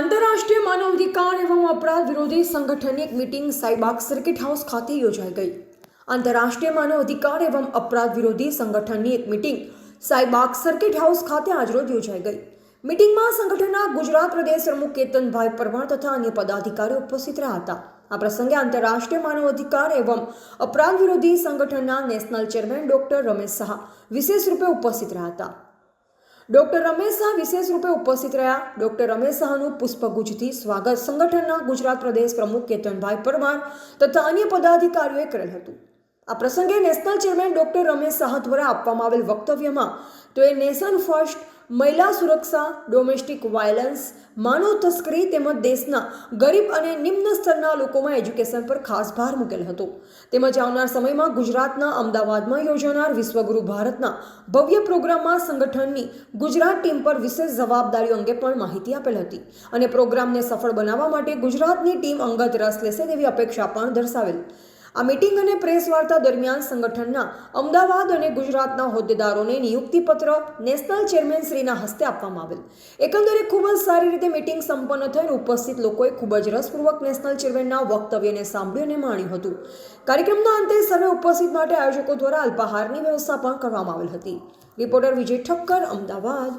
આંતરરાષ્ટ્રીય માનવ અધિકાર એવં અપરાધ વિરોધી સંગઠનની એક મીટિંગ સાઈબાગ સર્કિટ હાઉસ ખાતે યોજાઈ ગઈ. આંતરરાષ્ટ્રીય માનવ અધિકાર એવં અપરાધ વિરોધી સંગઠનની એક મીટિંગ સાઈબાગ સર્કિટ હાઉસ ખાતે આજરોજ યોજાઈ ગઈ. મીટિંગમાં સંગઠનના ગુજરાત પ્રદેશ પ્રમુખ કેતનભાઈ પરમાર તથા અન્ય પદાધિકારીઓ ઉપસ્થિત રહ્યા હતા. આ પ્રસંગે આંતરરાષ્ટ્રીય માનવ અધિકાર એવં અપરાધ વિરોધી સંગઠનના national chairman doctor Ramesh Shah વિશેષ રૂપે ઉપસ્થિત રહ્યા હતા. ડોક્ટર રમેશ શાહ વિશેષ રૂપે ઉપસ્થિત રહ્યા. ડોક્ટર રમેશ શાહનું પુષ્પગુચ્છથી સ્વાગત સંગઠનના ગુજરાત પ્રદેશ પ્રમુખ કેતનભાઈ પરમાર તથા અન્ય પદાધિકારીઓએ કરેલ હતું. આ પ્રસંગે national chairman doctor Ramesh Shah દ્વારા આપવામાં આવેલ વક્તવ્યમાં તો એ નેશન ફર્સ્ટ મહિલા સુરક્ષા ડોમેસ્ટિક વાયલન્સ માનવ તસ્કરી તેમજ દેશના ગરીબ અને નિમ્ન સ્તરના લોકોમાં એજ્યુકેશન પર ખાસ ભાર મૂકેલ હતો. તેમજ આવનાર સમયમાં ગુજરાતના અમદાવાદમાં યોજાનાર વિશ્વગુરુ ભારતના ભવ્ય પ્રોગ્રામમાં સંગઠનની ગુજરાત ટીમ પર વિશેષ જવાબદારીઓ અંગે પણ માહિતી આપેલ હતી અને પ્રોગ્રામને સફળ બનાવવા માટે ગુજરાતની ટીમ અંગત રસ લેશે તેવી અપેક્ષા પણ દર્શાવેલ. આ મીટિંગ અને પ્રેસ વાર્તા દરમિયાન સંગઠનના અમદાવાદ અને ગુજરાતના હોદ્દેદારોને નિયુક્તિપત્ર નેશનલ ચેરમેન શ્રીના હસ્તે આપવામાં આવેલ. એકંદરે ખૂબ જ સારી રીતે મીટિંગ સંપન્ન થઈને ઉપસ્થિત લોકોએ ખૂબ જ રસપૂર્વક નેશનલ ચેરમેનના વક્તવ્યને સાંભળ્યું અને માણ્યું હતું. કાર્યક્રમના અંતે સર્વે ઉપસ્થિત માટે આયોજકો દ્વારા અલ્પાહારની વ્યવસ્થા પણ કરવામાં આવેલ હતી. રિપોર્ટર વિજય ઠક્કર, અમદાવાદ.